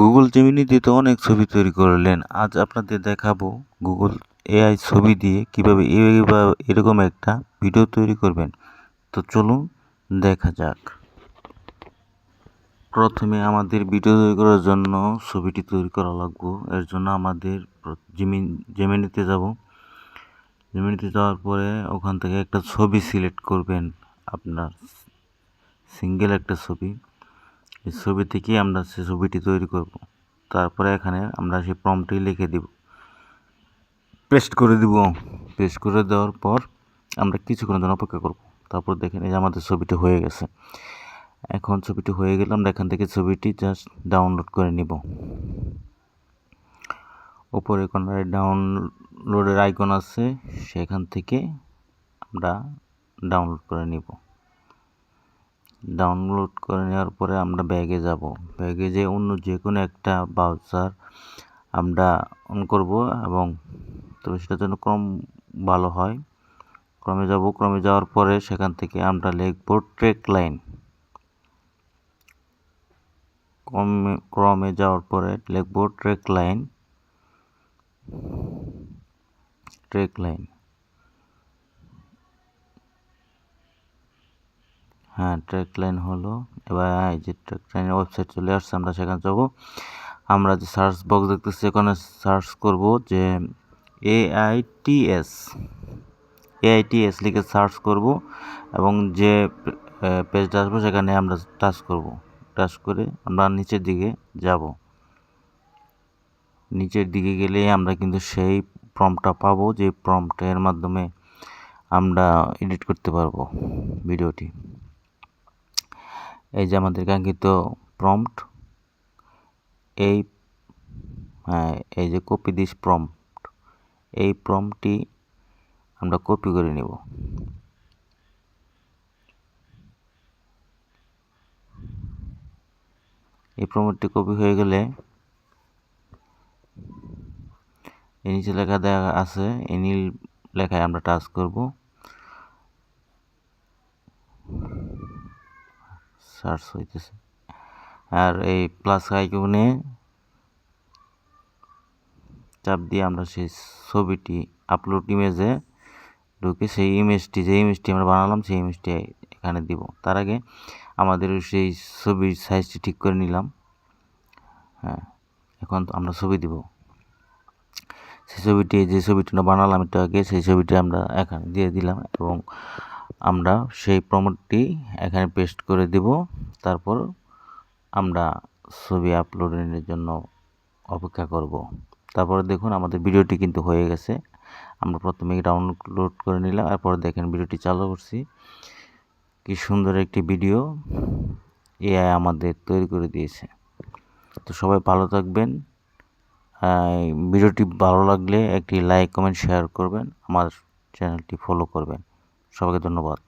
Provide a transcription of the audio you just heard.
Google জেমিনিতে অনেক ছবি তৈরি করলেন। আজ আপনাদের দেখাবো গুগল এআই ছবি দিয়ে কীভাবে এরকম একটা ভিডিও তৈরি করবেন। তো চলুন দেখা যাক। প্রথমে আমাদের ভিডিও তৈরি করার জন্য ছবিটি তৈরি করা লাগবে। এর জন্য আমাদের জেমিনিতে যাব। জেমিনিতে যাওয়ার পরে ওখান থেকে একটা ছবি সিলেক্ট করবেন। আপনার সিঙ্গেল একটা ছবি। এই ছবি থেকেই আমরা সে ছবিটি তৈরি করব। তারপরে এখানে আমরা সেই প্রমটি লিখে দিব। পেস্ট করে দিব। পেস্ট করে দেওয়ার পর আমরা কিছুক্ষণের জন্য অপেক্ষা করব। তারপর দেখেন এই যে আমাদের ছবিটি হয়ে গেছে। এখন ছবিটি হয়ে গেলে আমরা এখান থেকে ছবিটি জাস্ট ডাউনলোড করে নিব। উপরে কোনায় ডাউনলোডের আইকন আছে, সেখান থেকে আমরা ডাউনলোড করে নিব। ডাউনলোড করে নেওয়ার পরে আমরা ব্যাগে যাব। ব্যাগে যে অন্য যে কোনো একটা ব্রাউজার আমরা অন করব এবং তবে সেটার জন্য ক্রম ভালো হয়। ক্রমে যাব, ক্রমে যাওয়ার পরে সেখান থেকে আমরা লিখব ট্রেক লাইন ক্রমে ক্রমে যাওয়ার পরে লিখব ট্রেক লাইন ট্রেক লাইন হ্যাঁ ট্র্যাক লাইন হলো। এবার এই যে ট্র্যাক লাইনের ওয়েবসাইট চলে আসছে, আমরা সেখানে যাব। আমরা যে সার্চ বক্স দেখতেছি, এখানে সার্চ করব যে এআইটিএস এআইটিএস লিখে সার্চ করব এবং যে পেজটা আসব, সেখানে আমরা টাচ করব। টাচ করে আমরা নিচের দিকে যাব। নিচের দিকে গেলে আমরা কিন্তু সেই প্রমটা পাবো, যে প্রমটের মাধ্যমে আমরা এডিট করতে পারব ভিডিওটি। এই যে আমাদের কাঙ্ক্ষিত প্রম্পট এই হ্যাঁ এই যে কপি দিস প্রম্পট এই প্রম্পটটি আমরা কপি করে নেব। এই প্রম্পটটি কপি হয়ে গেলে এই নিচে লেখা দেওয়া আছে, এই নীল লেখায় আমরা টাচ করব। সার্চ হইতেছে। আর এই প্লাস আইকনে চাপ দিয়ে আমরা সেই ছবিটি আপলোড ইমেজে ঢুকে সেই ইমেজটি যে ইমেজটি আমরা বানালাম, সেই ইমেজটি এখানে দিব। তার আগে আমাদের সেই ছবির সাইজটি ঠিক করে নিলাম। হ্যাঁ এখন তো আমরা ছবি দিব। সেই ছবিটি, যে ছবিটি বানালাম একটু আগে, সেই ছবিটি আমরা এখানে দিয়ে দিলাম এবং আমরা সেই প্রমোটটি এখানে পেস্ট করে দেব। তারপর আমরা ছবি আপলোডের জন্য অপেক্ষা করব। তারপরে দেখুন, আমাদের ভিডিওটি কিন্তু হয়ে গেছে। আমরা প্রথমে ডাউনলোড করে নিলাম, এরপর দেখেন ভিডিওটি চালু করছি। কি সুন্দর একটি ভিডিও এআই আমাদের তৈরি করে দিয়েছে। তো সবাই ভালো থাকবেন। ভিডিওটি ভালো লাগলে একটি লাইক কমেন্ট শেয়ার করবেন। আমার চ্যানেলটি ফলো করবেন। সবাইকে ধন্যবাদ।